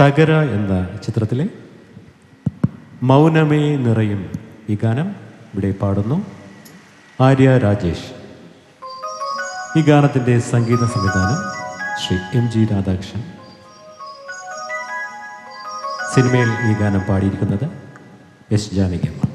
തകര എന്ന ചിത്രത്തിലെ മൗനമേ നിറയും ഈ ഗാനം ഇവിടെ പാടുന്നു. ആര്യ രാജേഷ്. ഈ ഗാനത്തിന്റെ സംഗീത സംവിധാനം ശ്രീ എം ജി രാധാകൃഷ്ണൻ. സിനിമയിൽ ഈ ഗാനം പാടിയിരിക്കുന്നത് എസ് ജാനകിയമ്മ.